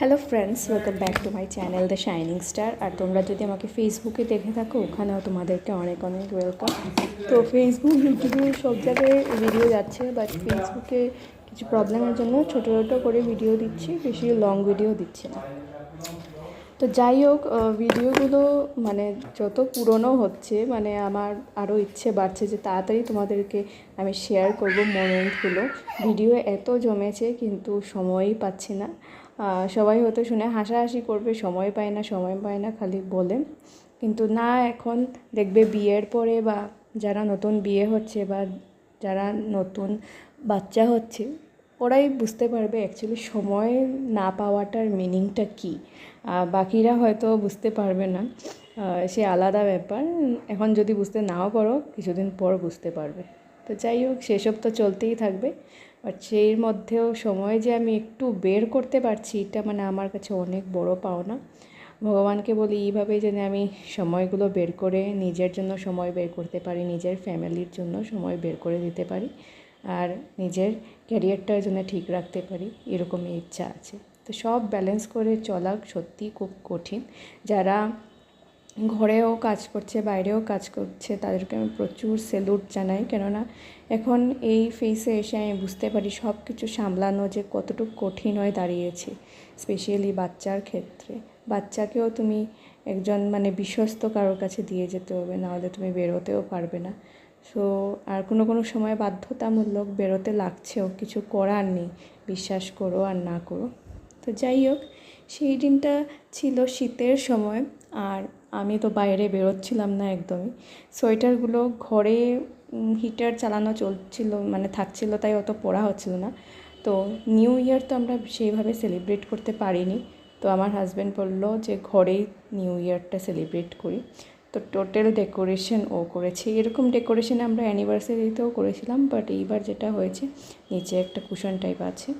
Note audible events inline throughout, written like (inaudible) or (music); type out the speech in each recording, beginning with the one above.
Hello friends welcome back to my channel the shining star আর তোমরা যদি আমাকে ফেসবুকে দেখে থাকো, ওখানেও তোমাদেরকে অনেক অনেক ওয়েলকাম তো ফেসবুক ইউটিউবে সব জায়গায় ভিডিও যাচ্ছে বাট ফেসবুকে কিছু প্রবলেমের জন্য ছোটো ছোটো করে ভিডিও দিচ্ছি, বেশি লং ভিডিও দিচ্ছি না। তো যাই হোক ভিডিওগুলো মানে যত পুরনো হচ্ছে মানে আমার আরও ইচ্ছে বাড়ছে যে তাড়াতাড়ি তোমাদেরকে আমি শেয়ার করব মোমেন্টগুলো ভিডিও এত জমেছে, কিন্তু সময়ই পাচ্ছি না। সবাই হয়তো শুনে হাসাহাসি করবে, সময় পায় না, সময় পায় না খালি বলে। কিন্তু না, এখন দেখবে বিয়ের পরে বা যারা নতুন বিয়ে হচ্ছে বা যারা নতুন বাচ্চা হচ্ছে, ওরাই বুঝতে পারবে অ্যাকচুয়ালি সময় না পাওয়াটার মিনিংটা কী। বাকিরা হয়তো বুঝতে পারবে না। সে আলাদা ব্যাপার। এখন যদি বুঝতে নাও পারো, কিছুদিন পর বুঝতে পারবে। তো যাই হোক, সেসব তো চলতেই থাকবে। বাট সেই মধ্যেও সময় যে আমি একটু বের করতে পারছি, এটা মানে আমার কাছে অনেক বড় পাওনা। ভগবানকে বলি এইভাবেই যেন আমি সময়গুলো বের করে নিজের জন্য সময় বের করতে পারি, নিজের ফ্যামিলির জন্য সময় বের করে দিতে পারি, আর নিজের ক্যারিয়ারটার জন্য ঠিক রাখতে পারি। এরকমই ইচ্ছা আছে। তো সব ব্যালেন্স করে চলা সত্যি খুব কঠিন। যারা ঘরেও কাজ করছে, বাইরেও কাজ করছে, তাদেরকে আমি প্রচুর সেলুট জানাই। কেননা এখন এই ফেসে এসে আমি বুঝতে পারি সব কিছু সামলানো যে কতটুকু কঠিন হয়ে দাঁড়িয়েছে স্পেশালি বাচ্চার ক্ষেত্রে। বাচ্চাকেও তুমি একজন মানে বিশ্বস্ত কারোর কাছে দিয়ে যেতে হবে, নাহলে তুমি বেরোতেও পারবে না। সো আর কোনো কোনো সময় বাধ্যতামূলক বেরোতে লাগছেও, কিছু করার নেই, বিশ্বাস করো আর না করো। তো যাই হোক, সেই দিনটা ছিল শীতের সময়। আর আমি তো বাইরে বেরোচ্ছিলাম না একদমই। সোয়েটারগুলো ঘরে হিটার চালানো চলছিল মানে থাকছিল, তাই অত পড়া হচ্ছিল না। তো নিউ ইয়ার তো আমরা সেইভাবে সেলিব্রেট করতে পারিনি। তো আমার হাজব্যান্ড বলল যে, ঘরেই নিউ ইয়ারটা সেলিব্রেট করি। তো টোটাল ডেকোরেশন ও করেছে। এরকম ডেকোরেশন আমরা অ্যানিভার্সারিতেও করেছিলাম বাট এইবার যেটা হয়েছে, নিচে একটা কুশন টাইপ আছে।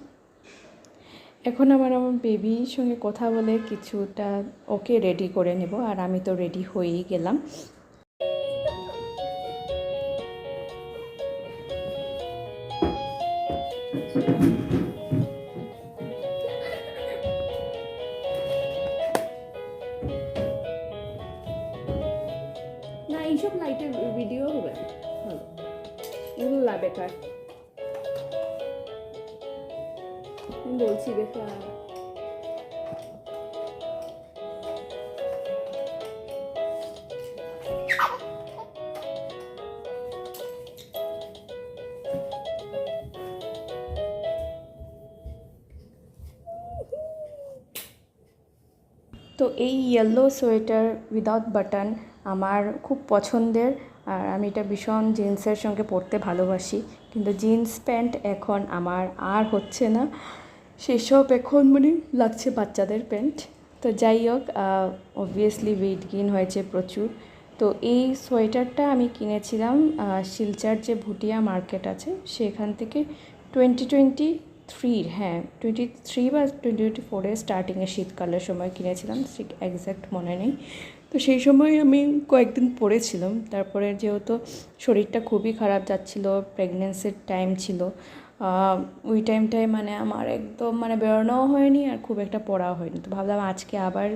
এখন আমার আমার বেবির সঙ্গে কথা বলে কিছুটা ওকে রেডি করে নেব, আর আমি তো রেডি হয়েই গেলাম। না, এইসব লাইটের ভিডিও হবে ভালো। এগুলো বেকার বলছি তো এই ইয়েলো সোয়েটার উইদাউট বাটন আমার খুব পছন্দের, আর আমি এটা ভীষণ জিন্সের সঙ্গে পরতে ভালোবাসি। কিন্তু জিন্স প্যান্ট এখন আমার আর হচ্ছে না। সেসব এখন মানে লাগছে বাচ্চাদের প্যান্ট। তো যাই হোক অবভিয়াসলি ওয়েট গেইন হয়েছে প্রচুর। তো এই সোয়েটারটা আমি কিনেছিলাম শিলচার যে ভুটিয়া মার্কেট আছে, সেখান থেকে টোয়েন্টি টোয়েন্টি থ্রির হ্যাঁ টোয়েন্টি থ্রি বা টোয়েন্টি টোয়েন্টি ফোরের স্টার্টিংয়ে শীতকালের সময় কিনেছিলাম, ঠিক একজ্যাক্ট মনে নেই। তো সেই সময় আমি কয়েকদিন পরেছিলাম, তারপরে যেহেতু শরীরটা খুবই খারাপ যাচ্ছিল প্রেগনেন্সির টাইম ছিল ওই টাইমটায় মানে আমার একদম মানে বেরোনোও হয়নি আর খুব একটা পড়াও হয়নি। তো ভাবলাম আজকে আবার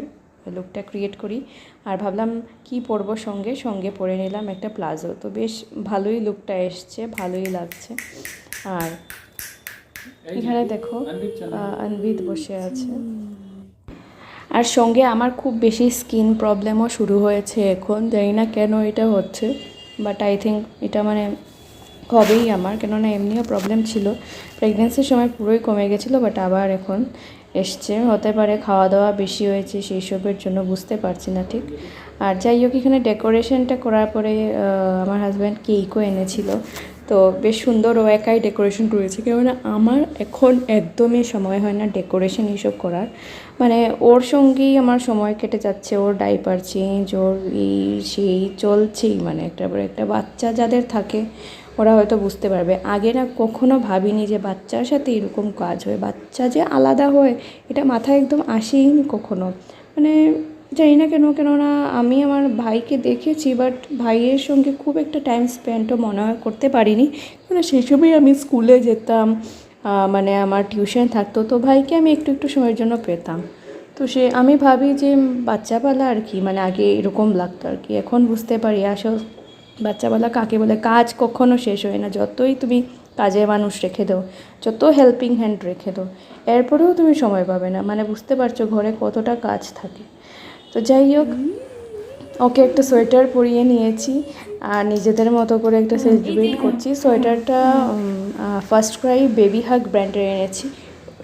লুকটা ক্রিয়েট করি। আর ভাবলাম কি পরবো সঙ্গে? সঙ্গে পরে নিলাম একটা প্লাজো। তো বেশ ভালোই লুকটা এসছে ভালোই লাগছে। আর এখানে দেখো অন্বিত বসে আছে। আর সঙ্গে আমার খুব বেশি স্কিন প্রবলেমও শুরু হয়েছে এখন। জানি না কেন এটা হচ্ছে বাট আই থিঙ্ক এটা মানে হবেই আমার, কেননা এমনিও প্রবলেম ছিল। প্রেগনেন্সির সময় পুরোই কমে গেছিল বাট আবার এখন এসছে। হতে পারে খাওয়া দাওয়া বেশি হয়েছে, সেই সবের জন্য বুঝতে পারছি না ঠিক। আর যাই হোক, এখানে ডেকোরেশনটা করার পরে আমার হাজব্যান্ড কেকও এনেছিল। তো বেশ সুন্দর ও একাই ডেকোরেশন করেছে। কেননা আমার এখন একদমই সময় হয় না ডেকোরেশন এইসব করার। মানে ওর সঙ্গেই আমার সময় কেটে যাচ্ছে, ওর ডাইপার চেঞ্জ ওর এই সেই চলছেই। মানে একটা পরে একটা বাচ্চা যাদের থাকে ওরা হয়তো বুঝতে পারবে। আগে না কখনো ভাবিনি যে বাচ্চার সাথে এরকম কাজ হয়। বাচ্চা যে আলাদা হয়, এটা মাথায় একদম আসেইনি কখনো। মানে জানি না কেন, কেননা আমি আমার ভাইকে দেখেছি বাট ভাইয়ের সঙ্গে খুব একটা টাইম স্পেন্ডও মনে হয় করতে পারিনি। কেন সেই সময় আমি স্কুলে যেতাম মানে আমার টিউশন থাকতো, তো ভাইকে আমি একটু একটু সময়ের জন্য পেতাম। তো সে, আমি ভাবি যে বাচ্চাবেলা আর কি মানে আগে এরকম লাগতো আর কি। এখন বুঝতে পারি আসল বাচ্চাবেলা কাকে বলে কাজ কখনো শেষ হয় না। যতই তুমি কাজে মানুষ রেখে দাও যত হেল্পিং হ্যান্ড রেখে দাও এরপরেও তুমি সময় পাবে না। মানে বুঝতে পারছ ঘরে কতটা কাজ থাকে। তো যাই হোক ওকে একটা সোয়েটার পরিয়ে নিয়েছি আর নিজেদের মতো করে একটা সেলিব্রেট করছি। সোয়েটারটা ফার্স্ট ক্রাই বেবি হাগ ব্র্যান্ডের এনেছি।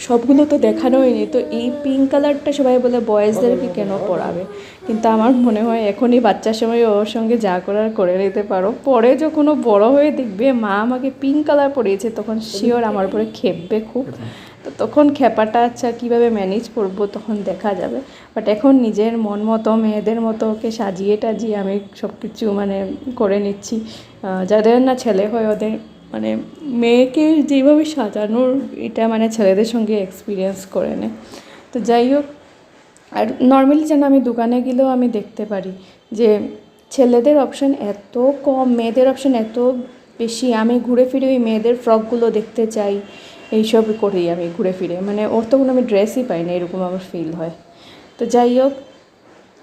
সবগুলো তো দেখানো হয়নি। তো এই পিঙ্ক কালারটা সবাই বলে বয়েজদেরকে কেন পরাবে? কিন্তু আমার মনে হয় এখনই বাচ্চার সময় ওর সঙ্গে যা করার করে নিতে পারো। পরে যখন ও বড় হয়ে দেখবে, মা আমাকে পিঙ্ক কালার পরিয়েছে, তখন শিওর আমার উপরে খেপবে খুব। তো তখন খেপাটা আচ্ছা কীভাবে ম্যানেজ করব তখন দেখা যাবে। বাট এখন নিজের মন মতো, মেয়েদের মতো ওকে সাজিয়ে টাজিয়ে আমি সব কিছু মানে করে নিচ্ছি। যাদের না ছেলে হয় ওদের মানে মেয়েকে যেভাবে সাজানোর এটা মানে ছেলেদের সঙ্গে এক্সপিরিয়েন্স করে নেয় তো যাই হোক, আর নর্মালি যেন আমি দোকানে গেলেও আমি দেখতে পারি যে ছেলেদের অপশন এত কম, মেয়েদের অপশন এত বেশি। আমি ঘুরে ফিরে ওই মেয়েদের ফ্রকগুলো দেখতে চাই, এইসব করি আমি ঘুরে ফিরে। মানে ওর তো কোনো আমি ড্রেসই পাই না, এরকম আমার ফিল হয়। তো যাই হোক,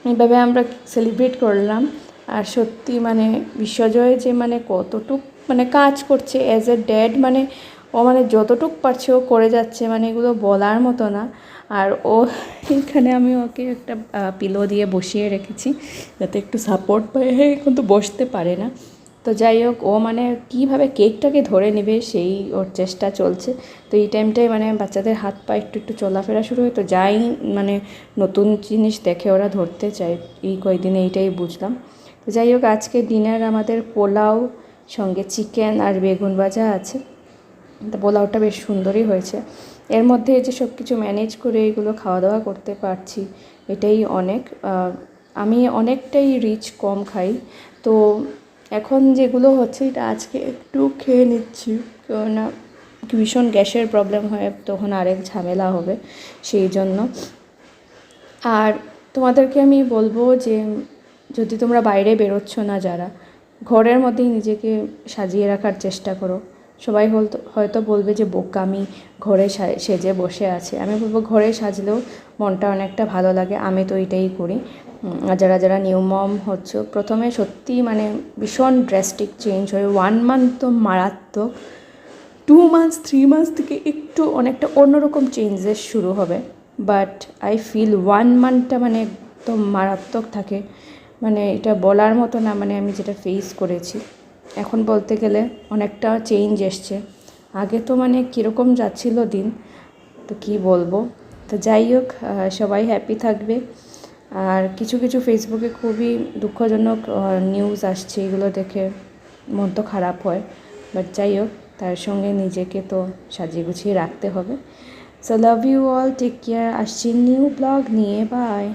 এইভাবে আমরা সেলিব্রেট করলাম। আর সত্যি মানে বিশ্বজয় যে মানে কতটুক মানে কাজ করছে অ্যাজ এ ড্যাড মানে ও মানে যতটুক পারছে ও করে যাচ্ছে মানে এগুলো বলার মতো না। আর ও (laughs) এখানে আমি ওকে একটা পিলো দিয়ে বসিয়ে রেখেছি, যাতে একটু সাপোর্ট পায় হ্যাঁ এখন তো বসতে পারে না। তো যাই হোক, ও মানে কীভাবে কেকটাকে ধরে নেবে, সেই ওর চেষ্টা চলছে। তো এই টাইমটায় মানে বাচ্চাদের হাত পা একটু একটু চলাফেরা শুরু হয়। তো যাই মানে নতুন জিনিস দেখে ওরা ধরতে চায়, এই কয়েকদিনে এইটাই বুঝলাম। তো যাই হোক, আজকে ডিনার আমাদের পোলাও সঙ্গে চিকেন আর বেগুন ভাজা আছে। পোলাওটা বেশ সুন্দরই হয়েছে। এর মধ্যে যে সব কিছু ম্যানেজ করে এগুলো খাওয়া দাওয়া করতে পারছি, এটাই অনেক। আমি অনেকটাই রিচ কম খাই। তো এখন যেগুলো হচ্ছে এটা আজকে একটু খেয়ে নিচ্ছি, কেননা ভীষণ গ্যাসের প্রবলেম হয় তখন আরেক ঝামেলা হবে সেই জন্য। আর তোমাদেরকে আমি বলব যে যদি তোমরা বাইরে বেরোচ্ছ না যারা ঘরের মধ্যেই নিজেকে সাজিয়ে রাখার চেষ্টা করো। সবাই হয়তো হয়তো বলবে যে, বোকা, আমি ঘরে সেজে বসে আছে। আমি বলব, ঘরে সাজলেও মনটা অনেকটা ভালো লাগে, আমি তো এটাই করি। যারা যারা নিউ মম হচ্ছে, প্রথমে সত্যি মানে ভীষণ ড্রেস্টিক চেঞ্জ হয় ওয়ান মান্থ তো মারাত্মক টু মান্থস থ্রি মান্থস থেকে একটু অনেকটা অন্যরকম চেঞ্জেস শুরু হবে। বাট আই ফিল ওয়ান মান্থটা মানে একদম মারাত্মক থাকে। মানে এটা বলার মতো না মানে আমি যেটা ফেস করেছি। এখন বলতে গেলে অনেকটা চেঞ্জ এসছে। আগে তো মানে কীরকম যাচ্ছিল দিন, তো কি বলব? তো যাই হোক সবাই হ্যাপি থাকবে। আর কিছু কিছু ফেসবুকে খুবই দুঃখজনক নিউজ আসছে, এগুলো দেখে মন তো খারাপ হয়। বাট যাই হোক, তার সঙ্গে নিজেকে তো সাজিয়ে গুছিয়ে রাখতে হবে। So love you all take care আসছি নিউ ব্লগ নিয়ে বাই